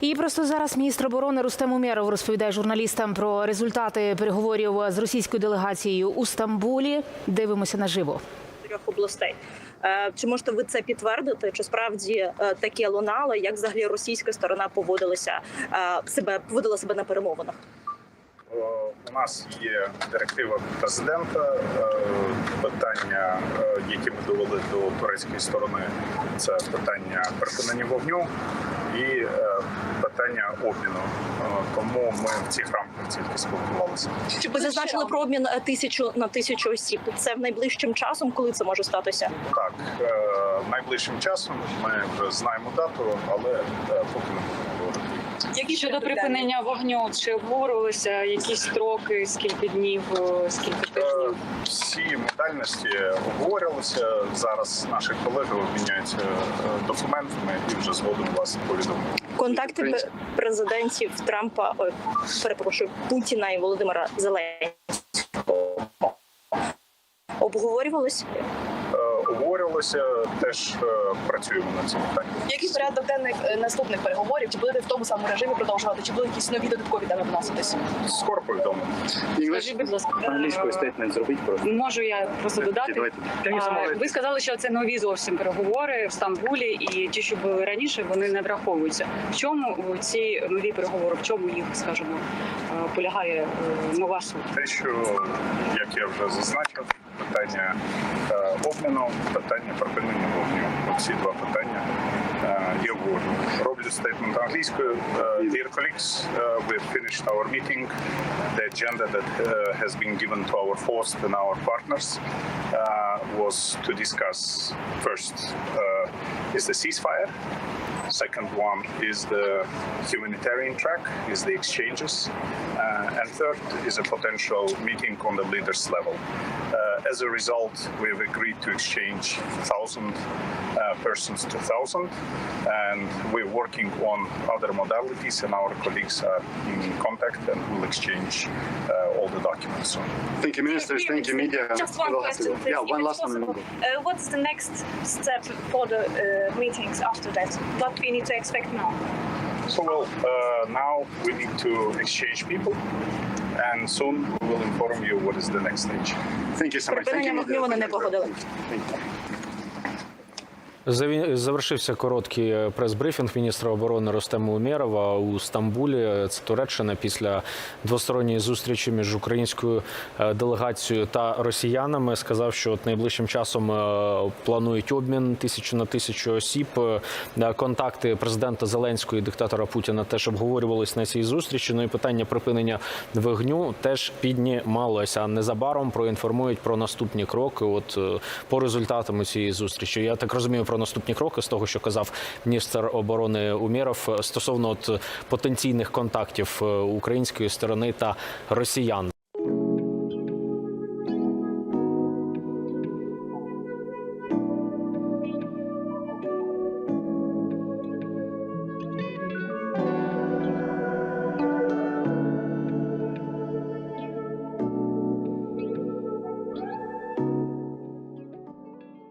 І просто зараз міністр оборони Рустем Умєров розповідає журналістам про результати переговорів з російською делегацією у Стамбулі. Дивимося наживо. чотирьох областей. Е, Чи можете ви це підтвердити? Чи справді е, таке лунало? Як взагалі російська сторона поводилася е, себе поводила себе на перемовинах? У нас є директива президента. Питання, які ми довели до турецької сторони, це питання припинення вогню і е, питання обміну. Е, Тому ми в цих рамках тільки спілкувалися. Чи ви зазначили про обмін е, тисячу на тисячу осіб? Це в найближчим часом, коли це може статися? Так, е, найближчим часом ми вже знаємо дату, але поки не будемо говорити. Які щодо припинення вогню, чи обговорювалися якісь строки, скільки днів, е, скільки Е, тижнів? Всі модальності обговорювалися. Зараз наші колеги обміняються е, документами і вже згодом вас повідомимо. Контакти президентів Трампа, ой, перепрошую, Путіна і Володимира Зеленського обговорювалися? Обговорювалося, теж е, працюємо над цим питанням. Який порядок денних е, наступних переговорів? Чи будете в тому самому режимі продовжувати? Чи будуть якісь нові додаткові теми вноситись? Скоро повідомимо. Скажіть, будь ласка, Англійською е, стейтмент зробіть просто. можу я просто додати? А, Ви сказали, що це нові зовсім переговори в Стамбулі, і ті, що були раніше, вони не враховуються. В чому ці нові переговори? В чому їх, скажімо, полягає нова суть? Те, що як я вже зазначив, питання е, обміну, питання припинення вогню. Оці два питання е, я обговорю. Роблю стейтмент англійською. Е, Dear colleagues, uh, we've finished our meeting. The agenda that uh, has been given to our host and our partners uh, was to discuss first uh, is the ceasefire. Second one is the humanitarian track, is the exchanges. Uh, and third is a potential meeting on the leaders level. Uh, as a result, we have agreed to exchange 1,000 uh, persons to 1,000. And we're working on other modalities, and our colleagues are in contact and will exchange uh, all the documents soon. Thank you, ministers. Thank you, media. Just one We'll question, please. Yeah, one it's last one. possible. we'll. Uh, what's the next step for the uh, meetings after that? What we need to expect now? So, well, uh, now we need to exchange people. And soon we will inform you what is the next stage. Thank you so much. Thank you, Припинення media. вогню вони не Thank you. погодили. Thank you. Завершився короткий е, прес-брифінг міністра оборони Рустема Умєрова у Стамбулі. Це Туреччина після двосторонньої зустрічі між українською е, делегацією та росіянами. Сказав, що от найближчим часом е, планують обмін тисячу на тисячу осіб. Контакти президента Зеленського і диктатора Путіна теж обговорювались на цій зустрічі. Ну і питання припинення вогню теж піднімалося. Незабаром проінформують про наступні кроки. От по результатам цієї зустрічі. Я так розумію про наступні кроки з того, що казав міністр оборони Умєров е, стосовно от потенційних контактів е, української сторони та росіян.